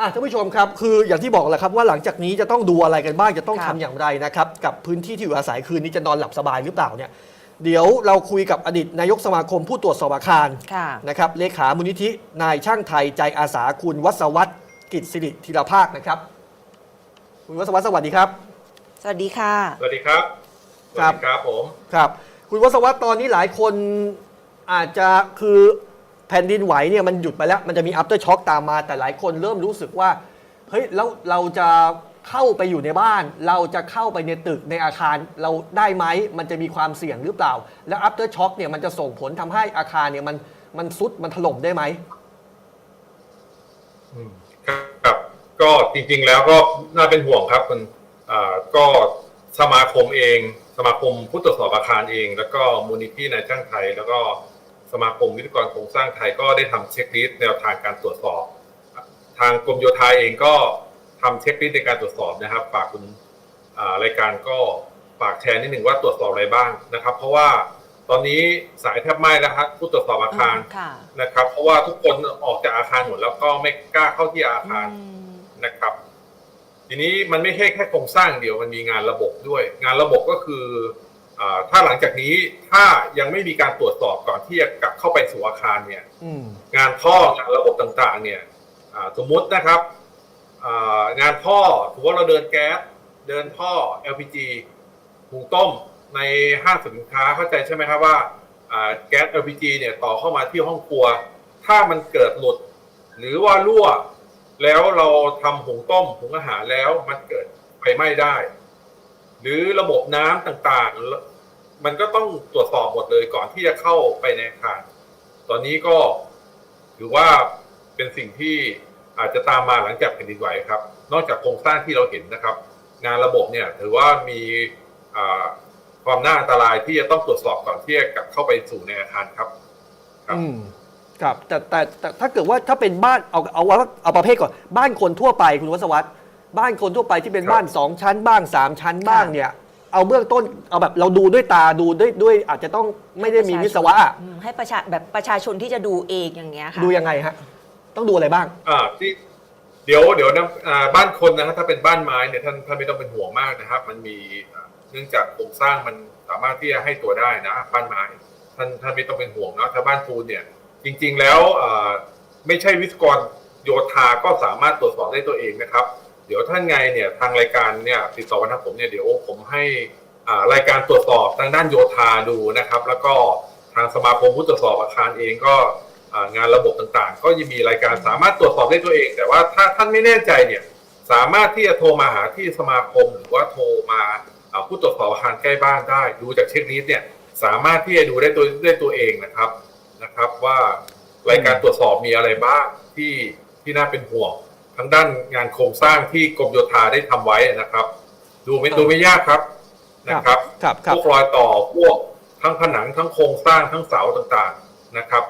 อะท่านผู้ชมครับคืออย่างที่บอกแหละครับว่าหลังจากนี้จะต้องดูอะไรกันบ้างจะต้องค่ะทำอย่างไรนะครับกับพื้นที่ที่อยู่อาศัยคืนนี้จะนอนหลับสบายหรือเปล่าเนี่ยเดี๋ยวเราคุยกับอดีตนายกสมาคมผู้ตรวจสอบอาคารค่ะ นะครับเลขามูลนิธินายช่างไทยใจอาสาคุณวัศวัตรกิจสิริธีรภาคนะครับคุณวัศวัตรสวัสดีครับ สวัสดีค่ะ สวัสดีครับสครัวับสดีครับผม ครับ คุณวัศวัตรตอนนี้หลายคนอาจจะคือ แผ่นดินไหวเนี่ยมันหยุดไปแล้ว มันจะมี after shock ตามมาแต่หลายคนเริ่มรู้สึกว่าเฮ้ยแล้วเราจะเข้าไปอยู่ในบ้าน เราจะเข้าไปในตึกในอาคารเราได้ไหมมันจะมีความเสี่ยงหรือเปล่า แล้ว after shock เนี่ยมันจะส่งผลทำให้อาคารเนี่ยมันมันซุดมันถล่มได้ไหมครับก็จริง ๆ แล้วก็น่าเป็นห่วงครับมันอ่าก็สมาคมเอง สมาคมผู้ตรวจสอบอาคารเอง แล้วก็มูลนิธินายช่างไทย แล้วก็ สมาคมวิศวกรโครงสร้างไทยก็ได้ทำเช็คลิสต์แนวทางการตรวจสอบ ทางกรมโยธาเองก็ทำเช็คลิสต์ในการตรวจสอบนะครับฝากคุณอ่ารายการก็ฝากแชร์นิดหนึ่งว่าตรวจสอบอะไรบ้างนะครับ เพราะว่าตอนนี้สายแทบไหม้แล้วครับผู้ตรวจสอบอาคารค่ะนะครับ เพราะว่าทุกคนออกจากอาคารหมดแล้วก็ไม่กล้าเข้าที่อาคารอืมนะครับ ทีนี้มันไม่ใช่แค่โครงสร้างเดียวมันมีงานระบบด้วย งานระบบก็คืออา ถ้าหลังจากนี้ถ้ายังไม่มีการตรวจสอบก่อนที่จะกลับเข้าไปสู่อาคารเนี่ยอืมงานท่องานระบบต่างๆ เนี่ยอ่าสมมุตินะครับอ่างานท่อถือว่าเราเดินแก๊สเดินท่อ LPG หุงต้มในห้างสินค้าเข้าใจใช่ไหมครับว่าอ่าแก๊ส LPG เนี่ยต่อเข้ามาที่ห้องครัว ถ้ามันเกิดหลุด หรือว่ารั่ว แล้วเราทำหุงต้มหุงอาหารแล้วมันเกิดไฟไหม้ได้ หรือระบบน้ำต่างๆ มันก็ต้องตรวจสอบหมดเลยก่อนที่จะเข้าไปในอาคาร ตอนนี้ก็ถือว่าเป็นสิ่งที่อาจจะตามมาหลังจากแผ่นดินไหวครับ นอกจากโครงสร้างที่เราเห็นนะครับ งานระบบเนี่ยถือว่ามีความน่าอันตรายที่จะต้องตรวจสอบก่อนที่จะกลับเข้าไปสู่ในอาคารครับครับอืมครับแต่แต่แต่ถ้าเกิดว่าถ้าเป็นบ้านเอาเอาว่าเอาประเภทก่อนบ้านคนทั่วไปคุณวัศวัตร บ้านคนทั่วไปที่เป็นครับบ้านสองชั้นบ้างสามชั้นบ้างค่ะเนี่ย เอาเบื้องต้นเอาแบบเราดูด้วยตาดูด้วยด้วยอาจจะต้องไม่ได้มีวิศวะอะอืมให้ประชาแบบประชาชนที่จะดูเองอย่างเงี้ยค่ะ ดูยังไงฮะ ต้องดูอะไรบ้าง อ่าที่เดี๋ยวเดี๋ยวนะอ่าบ้านคนนะครับถ้าเป็นบ้านไม้เนี่ยท่านท่านไม่ต้องเป็นห่วงมากนะครับ มันมีอ่าเนื่องจากโครงสร้างมันสามารถที่จะให้ตัวได้นะบ้านไม้ท่านท่านไม่ต้องเป็นห่วงเนาะถ้าบ้านปูนเนี่ย จริง ๆ แล้วอ่าไม่ใช่วิศวกรโยธาก็สามารถตรวจสอบได้ตัวเองนะครับ เดี๋ยวท่านไงเนี่ยทางรายการเนี่ยติดต่อมาทางผมเนี่ยเดี๋ยวผมให้รายการตรวจสอบทางด้านโยธาดูนะครับ แล้วก็ทางสมาคมผู้ตรวจสอบอาคารเองก็งานระบบต่างๆ ก็ยังมีรายการสามารถตรวจสอบได้ตัวเอง แต่ว่าถ้าท่านไม่แน่ใจเนี่ยสามารถที่จะโทรมาหาที่สมาคมหรือว่าโทรมาอ่าผู้ตรวจสอบอาคารใกล้บ้านได้ ดูจากเช็คลิสต์เนี่ยสามารถที่จะดูได้ตัวได้ตัวเองนะครับนะครับ ว่ารายการตรวจสอบมีอะไรบ้างที่ที่น่าเป็นห่วง ทั้งด้านงานโครงสร้างที่กรมโยธาได้ทำไว้นะครับ ดูไม่ดูไม่ยากครับนะครับครับครับพวกรอยต่อพวกทั้งผนังทั้งโครงสร้างทั้งเสาต่างๆนะครับ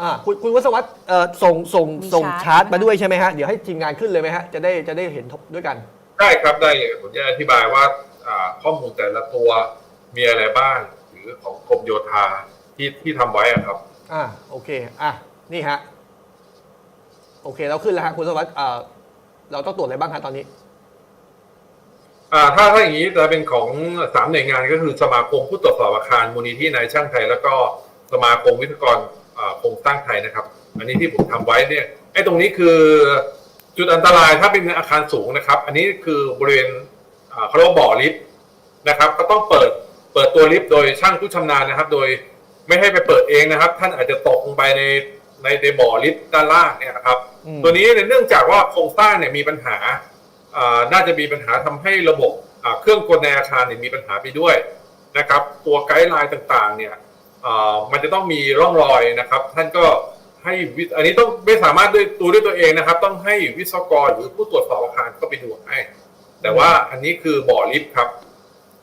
อ่าคุณคุณวัศวัตรเอ่อส่งส่งมีส่งชาชาร์ร์จจมาด้วยใช่ไหมฮะ เดี๋ยวให้ทีมงานขึ้นเลยไหมฮะ จะได้จะได้เห็นด้วยกัน ได้ครับได้ผมจะอธิบายว่าอ่าข้อมูลแต่ละตัวมีอะไรบ้าง หรือของกรมโยธาที่ที่ทำไว้อะครับ อ่าโอเค อะ นี่ฮะ โอเคเราขึ้นแล้วฮะคุณวัศวัตรเอ่อเราต้องตรวจอะไรบ้างฮะตอนนี้ อ่าถ้าถ้าอย่างนี้จะเป็นของสามหน่วยงานก็คือสมาคมผู้ตรวจสอบอาคารมูลนิธินายช่างไทย แล้วก็สมาคมวิศวกรอ่าโครงสร้างไทยนะครับ อันนี้ที่ผมทำไว้เนี่ยไอ้ตรงนี้คือจุดอันตรายถ้าเป็นอาคารสูงนะครับ อันนี้คือบริเวณอ่าเขาเรียกว่าบ่อลิฟต์นะครับ ก็ต้องเปิดเปิดตัวลิฟต์โดยช่างผู้ชำนาญนะครับ โดยไม่ให้ไปเปิดเองนะครับ ท่านอาจจะตกลงไปในในในบ่อลิฟต์ด้านล่างเนี่ยนะครับ ตัวนี้เนี่ยเนื่องจากว่าโครงสร้างเนี่ยมีปัญหาอ่าน่าจะมีปัญหาทำให้ระบบอ่าเครื่องกลในอาคารเนี่ยมีปัญหาไปด้วยนะครับ ตัวไกด์ไลน์ต่างๆ เนี่ยอ่ามันจะต้องมีร่องรอยนะครับ ท่านก็ให้วิอันนี้ต้องไม่สามารถด้วยดูด้วยตัวเองนะครับ ต้องให้วิศวกรหรือผู้ตรวจสอบอาคารก็ไปดูให้ แต่ว่าอันนี้คือบ่อลิฟต์ครับ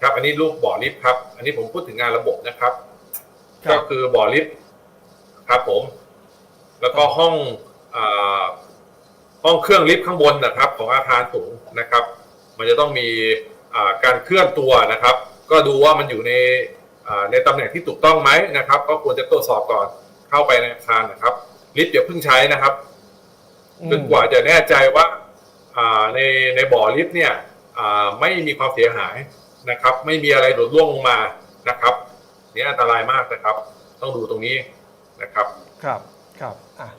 ครับ อันนี้รูปบ่อลิฟต์ครับ อันนี้ผมพูดถึงงานระบบนะครับครับก็คือบ่อลิฟต์ครับผม แล้วก็ห้องอา ห้องเครื่องลิฟต์ข้างบนนะครับ ของอาคารสูงนะครับ มันจะต้องมีอ่าการเคลื่อนตัวนะครับ ก็ดูว่ามันอยู่ในอ่าในตำแหน่งที่ถูกต้องไหมนะครับ ก็ควรจะตรวจสอบก่อนเข้าไปในอาคารนะครับ ลิฟต์อย่าเพิ่งใช้นะครับอืมจนกว่าจะแน่ใจว่าอ่าในในบ่อลิฟต์เนี่ยอ่าไม่มีความเสียหายนะครับ ไม่มีอะไรหล่นร่วงลงมานะครับนี่อันตรายมากนะครับ ต้องดูตรงนี้นะครับ ครับครับอะ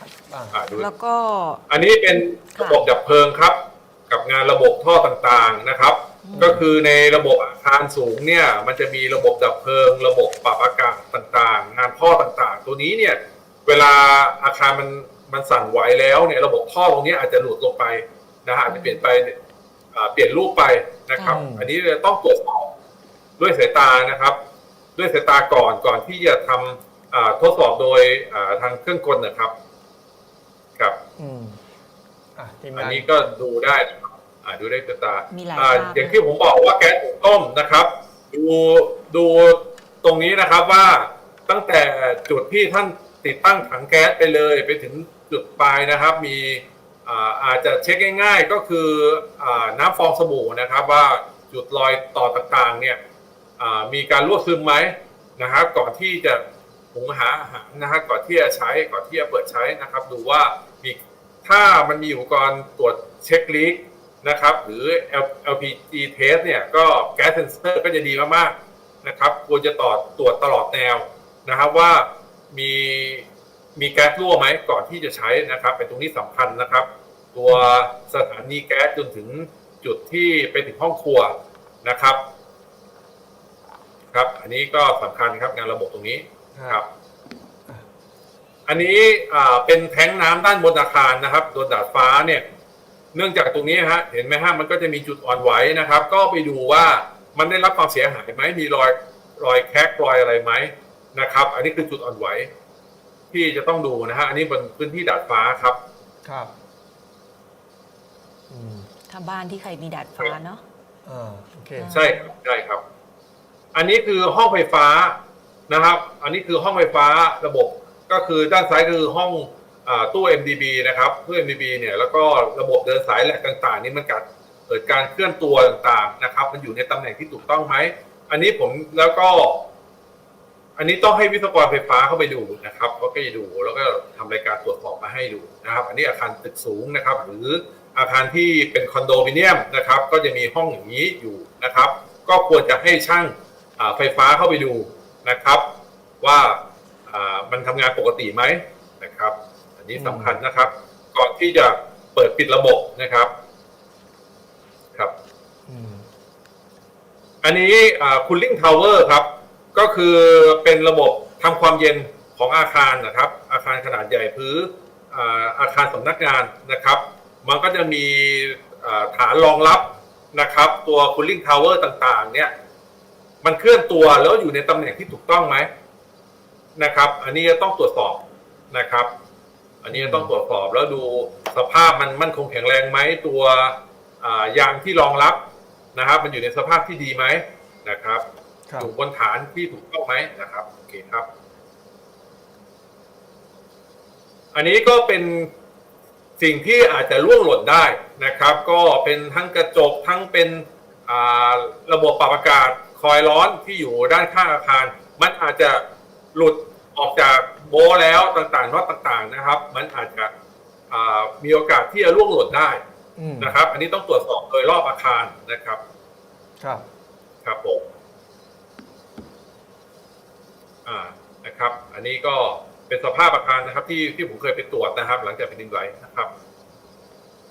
อะอ่าดูแล้วก็ อันนี้เป็นค่ะระบบดับเพลิงครับ กับงานระบบท่อต่างๆนะครับอืมก็คือในระบบอาคารสูงเนี่ย มันจะมีระบบดับเพลิง ระบบปรับอากาศต่างๆ งานท่อต่างๆ ตัวนี้เนี่ย เวลาอาคารมันมันสั่นไหวแล้วเนี่ยระบบท่อตรงนี้อาจจะหลุดลงไปนะฮะอาจจะเปลี่ยนไปอ่าเปลี่ยนรูปไปนะครับ อันนี้เราต้องตรวจสอบด้วยสายตานะครับ ด้วยสายตาก่อนก่อนที่จะทำอ่าทดสอบโดยอ่าทางเครื่องกลนะครับ ครับอืมอะทีมอันงานนี้ก็ดูได้นะครับอ่าดูได้ด้วยตามีหลายอ่าภาพ อย่างที่ผมบอกว่าแก๊สหุงต้มนะครับ ดูดูตรงนี้นะครับว่าตั้งแต่จุดที่ท่านติดตั้งถังแก๊สไปเลย ไปถึงจุดปลายนะครับ มีอ่าอาจจะเช็คง่าย ๆ ก็คืออาน้ำฟองสบู่นะครับ ว่าจุดรอยต่อต่างๆ เนี่ยอ่ามีการรั่วซึมไหมนะครับ ก่อนที่จะหุงหาอาหารนะครับก่อนที่จะใช้ก่อนที่จะเปิดใช้นะครับ ดูว่า มีถ้ามันมีอุปกรณ์ตรวจเช็คลีกนะครับ หรือ LPG test เนี่ยก็แก๊สเซนเซอร์ก็จะดีมากๆนะครับ ควรจะต่อตรวจตลอดแนวนะครับว่ามีมีแก๊สรั่วไหมก่อนที่จะใช้นะครับเป็นตรงนี้สำคัญนะครับ ตัวสถานีแก๊สจนถึงจุดที่ไปถึงห้องครัวนะครับ ครับ อันนี้ก็สำคัญครับงานระบบตรงนี้ครับ อันนี้อ่าเป็นแท้งน้ำด้านบนอาคารนะครับบนดาดฟ้าเนี่ย เนื่องจากตรงนี้ฮะเห็นไหมฮะมันก็จะมีจุดอ่อนไหวนะครับ ก็ไปดูว่ามันได้รับความเสียหายไหมมีรอยรอยแคกรอยอะไรไหมนะครับ อันนี้คือจุดอ่อนไหว ที่จะต้องดูนะฮะอันนี้บนพื้นที่ดาดฟ้าครับครับอืมถ้าบ้านที่ใครมีดาดฟ้าเนาะอ่าโอเคใช่ครับใช่ครับ อันนี้คือห้องไฟฟ้านะครับ อันนี้คือห้องไฟฟ้าระบบ ก็คือด้านซ้ายคือห้องอตู้ MDB นะครับตู้ MDB เนี่ยแล้วก็ระบบเดินสายแหลกต่างๆ นี่มันกัดเกิดการเคลื่อนตัวต่างๆนะครับ มันอยู่ในตำแหน่งที่ถูกต้องไหม อันนี้ผมแล้วก็ อันนี้ต้องให้วิศวกรไฟฟ้าเข้าไปดูนะครับเขาก็จะดูแล้วก็ทำรายการตรวจสอบมาให้ดูนะครับ อันนี้อาคารตึกสูงนะครับ หรืออาคารที่เป็นคอนโดมิเนียมนะครับ ก็จะมีห้องอย่างนี้อยู่นะครับ ก็ควรจะให้ช่างไฟฟ้าเข้าไปดูนะครับ ว่า มันทำงานปกติไหมนะครับ อันนี้สำคัญนะครับ ก่อนที่จะเปิดปิดระบบนะครับ ครับอืมอันนี้คูลิ่งทาวเวอร์ครับ ก็คือเป็นระบบทำความเย็นของอาคารนะครับ อาคารขนาดใหญ่พื้นอาอาคารสำนักงานนะครับ มันก็จะมีอ่าฐานรองรับนะครับ ตัวคูลิ่งทาวเวอร์ต่าง ๆ เนี่ย มันเคลื่อนตัวแล้วอยู่ในตำแหน่งที่ถูกต้องไหม นะครับ อันนี้จะต้องตรวจสอบนะครับ อันนี้จะต้องตรวจสอบแล้วดูสภาพมันมั่นคงแข็งแรงไหมตัวอ่ายางที่รองรับนะครับ มันอยู่ในสภาพที่ดีไหมนะครับครับอยู่บนฐานที่ถูกต้องไหมนะครับโอเคครับ อันนี้ก็เป็นสิ่งที่อาจจะล่วงหล่นได้นะครับ ก็เป็นทั้งกระจกทั้งเป็นอ่าระบบปรับอากาศคอยร้อนที่อยู่ด้านข้างอาคาร มันอาจจะ หลุดออกจากโบะแล้วต่างๆน็อตต่างๆนะครับ มันอาจจะอ่ามีโอกาสที่จะล่วงหล่นได้อืมนะครับ อันนี้ต้องตรวจสอบโดยรอบอาคารนะครับ ครับครับผมอ่านะครับ อันนี้ก็เป็นสภาพอาคารนะครับ ที่ที่ผมเคยไปตรวจนะครับ หลังจากแผ่นดินไหวนะครับ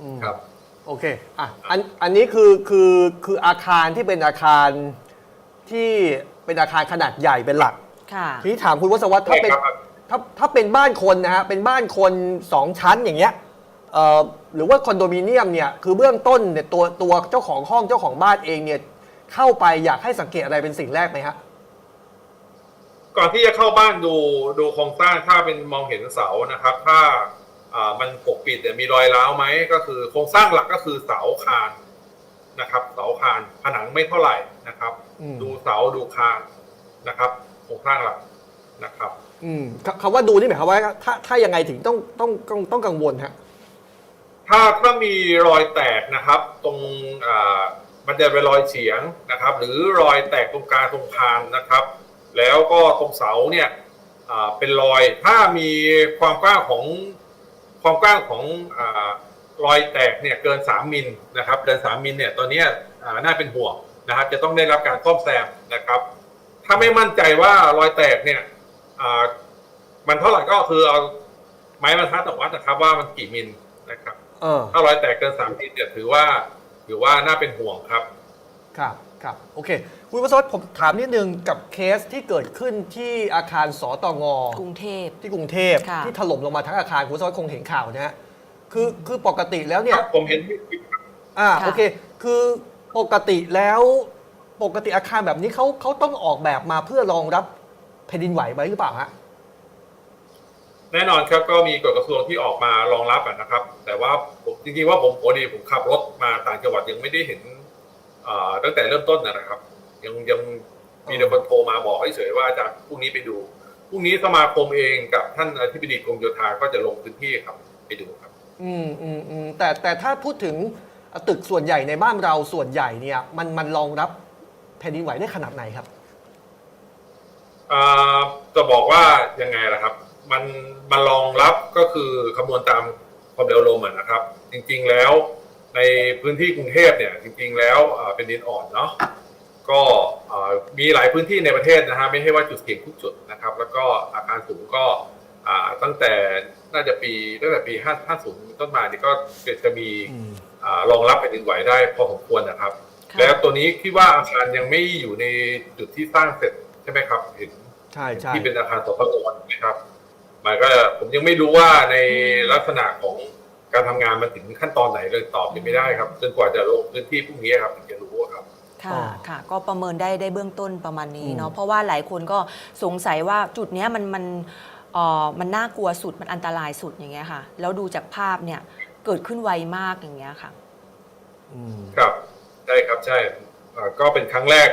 อืมครับ โอเคอะอันอันนี้คือคือคืออาคารที่เป็นอาคารที่เป็นอาคารขนาดใหญ่เป็นหลัก ค่ะ ทีนี้ถามคุณวัศวัตรถ้าใช่เป็นครับ ถ้าถ้าเป็นบ้านคนนะฮะเป็นบ้านคนสองชั้นอย่างเงี้ยเอ่อหรือว่าคอนโดมิเนียมเนี่ยคือเบื้องต้นเนี่ยตัวตัวเจ้าของห้องเจ้าของบ้านเองเนี่ยเข้าไปอยากให้สังเกตอะไรเป็นสิ่งแรกไหมฮะ ก่อนที่จะเข้าบ้านดูดูโครงสร้างถ้าเป็นมองเห็นเสานะครับ ถ้าอ่ามันปกปิดเนี่ยมีรอยร้าวไหมก็คือโครงสร้างหลักก็คือเสาคานนะครับ เสาคานผนังไม่เท่าไหร่นะครับ อืม ดูเสาดูคานนะครับ โครงสร้างหลักนะครับ อืมคคำว่าดูนี่หมายความว่าถ้าถ้ายังไงถึงต้องต้องต้องต้องกังวลฮะถ้าถ้ามีรอยแตกนะครับ ตรงอ่ามันจะเป็นรอยเฉียงนะครับ หรือรอยแตกตรงกลางตรงคานนะครับ แล้วก็ตรงเสาเนี่ยอ่าเป็นรอยถ้ามีความกว้างของขความกว้างของอารอยแตกเนี่ยเกิน 3 มิลนะครับ เกิน 3 มิลเนี่ยตอนเนี้ยอ่าน่าเป็นห่วงนะครับ จะต้องได้รับการซ่อมแซมนะครับ ถ้าไม่มั่นใจว่ารอยแตกเนี่ยอ่ามันเท่าไหร่ก็คือเอาไม้บรรทัดออกวัดนะครับว่ามันกี่มิลนะครับเออถ้ารอยแตกเกินสามมิลเนี่ยถือว่าถือว่าน่าเป็นห่วงครับ ครับครับโอเคคุณประสดผมถามนิดนึงกับเคสที่เกิดขึ้นที่อาคารสตงกรุงเทพที่กรุงเทพค่ะที่ถล่มลงมาทั้งอาคารคุณประสดคงเห็นข่าวนะฮะคือคือปกติแล้วเนี่ยผมเห็นอ่าค่ะโอเค คือปกติแล้ว ปกติอาคารแบบนี้เขาเขาต้องออกแบบมาเพื่อรองรับแผ่นดินไหวไว้หรือเปล่าฮะแน่นอนครับก็มีกฎกระทรวงที่ออกมารองรับอะนะครับ แต่ว่าผมจริงๆว่าผมปกติผมขับรถมาต่างจังหวัดยังไม่ได้เห็นอ่าตั้งแต่เริ่มต้นนะครับ ยังยังมีแต่คนโทรมาบอกเฉยๆว่าจะพรุ่งนี้ไปดูพรุ่งนี้สมาคมเองกับท่านอธิบดีกรมโยธาก็จะลงพื้นที่ครับไปดูครับ อืมอืมอืมแต่แต่ถ้าพูดถึงตึกส่วนใหญ่ในบ้านเราส่วนใหญ่เนี่ย มันมันรองรับแผ่นดินไหวได้ขนาดไหนครับอ่าจะบอกว่ายังไงล่ะครับ มันมันรองรับก็คือคำนวณตามความเร็วลมอะนะครับ จริงๆแล้วในพื้นที่กรุงเทพเนี่ยจริงๆแล้วอ่าเป็นดินอ่อนเนาะก็อ่ามีหลายพื้นที่ในประเทศนะฮะไม่ใช่ว่าจุดเสี่ยงทุกจุดนะครับ แล้วก็อาคารสูงก็อ่าตั้งแต่น่าจะปีตั้งแต่ปี5 50ต้นมานี่ก็จะมีอืมอ่ารองรับแผ่นดินไหวได้พอสมควรนะครับค่ะ แล้วตัวนี้คิดว่าอาคารยังไม่อยู่ในจุดที่สร้างเสร็จใช่ไหมครับ เห็นใช่ใช่ที่เป็นอาคารสพงนะครับมันก็ผมยังไม่รู้ว่าในลักษณะของการทำงานมันถึงขั้นตอนไหนเลยตอบยังไม่ได้ครับจนกว่าจะลงพื้นที่พรุ่งนี้ครับถึงจะรู้ครับค่ะค่ะ ก็ประเมินได้ได้เบื้องต้นประมาณนี้อืมเนาะเพราะว่าหลายคนก็สงสัยว่าจุดเนี้ยมันมันเอ่อมันน่ากลัวสุดมันอันตรายสุดอย่างเงี้ยค่ะ แล้วดูจากภาพเนี่ยเกิดขึ้นไวมากอย่างเงี้ยค่ะอืมครับ ใช่ครับใช่อ่าก็เป็นครั้งแรก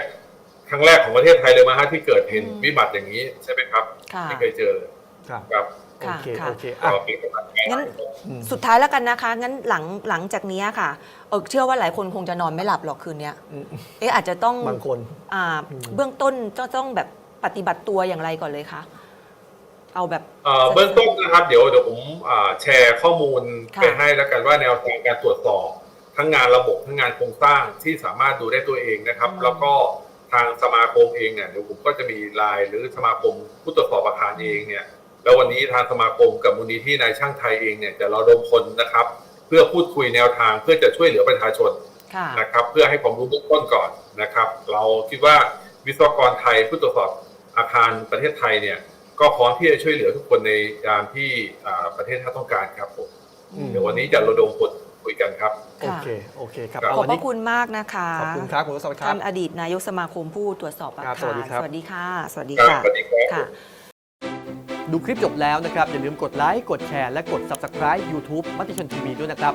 ครั้งแรกของประเทศไทยเลยมาฮะที่เกิดเห็นอืม วิบัติอย่างนี้ใช่ไหมครับค่ะ ไม่เคยเจอเลยครับ ครับโอเค ค่ะ โอเคอะก็เป็นกำลังใจงั้น อืมสุดท้ายแล้วกันนะคะ งั้นหลังหลังจากเนี้ยค่ะเออเชื่อว่าหลายคนคงจะนอนไม่หลับหรอกคืนเนี้ยอืมเอ๊ะอาจจะต้องบางคน อ่าอืม เบื้องต้นต้องต้องแบบปฏิบัติตัวอย่างไรก่อนเลยคะเอาแบบ เอ่อเบื้องต้นนะครับ เดี๋ยวเดี๋ยวผมอ่าแชร์ข้อมูลค่ะ ไปให้แล้วกันว่าแนวทางการตรวจสอบ ทั้งงานระบบทั้งงานโครงสร้างที่สามารถดูได้ตัวเองนะครับ แล้วก็ทางสมาคมเองเนี่ยเดี๋ยวผมก็จะมีไลน์หรือสมาคมผู้ตรวจสอบอาคารเองเนี่ยแล้ววันนี้ทางสมาคมกับมูลนิธินายช่างไทยเองเนี่ยจะระดมคนนะครับ เพื่อพูดคุยแนวทางเพื่อจะช่วยเหลือประชาชนค่ะนะครับ เพื่อให้ความรู้เบื้องต้นก่อนนะครับ เราคิดว่าวิศวกรไทยผู้ตรวจสอบอาคารประเทศไทยเนี่ยก็พร้อมที่จะช่วยเหลือทุกคนในยามที่อ่าประเทศท่านต้องการครับผมอืมเดี๋ยววันนี้จะระดมคนคุยกันครับ โอเค โอเคครับครับขอบวันพนี้ระคุณมากนะคะขอบคุณครับคุณสวัสดิ์ครัท่าบนอดีตนายกสมาคมผู้ตรวจสอบอาครับคารสวัสดีครับสวัสดีค่ะ สวัสดีครับค่ะสวัสดีครับค่ะดูคลิปจบแล้วนะครับ อย่าลืมกดไลค์ กดแชร์ และกด Subscribe YouTube มติชนทีวีด้วยนะครับ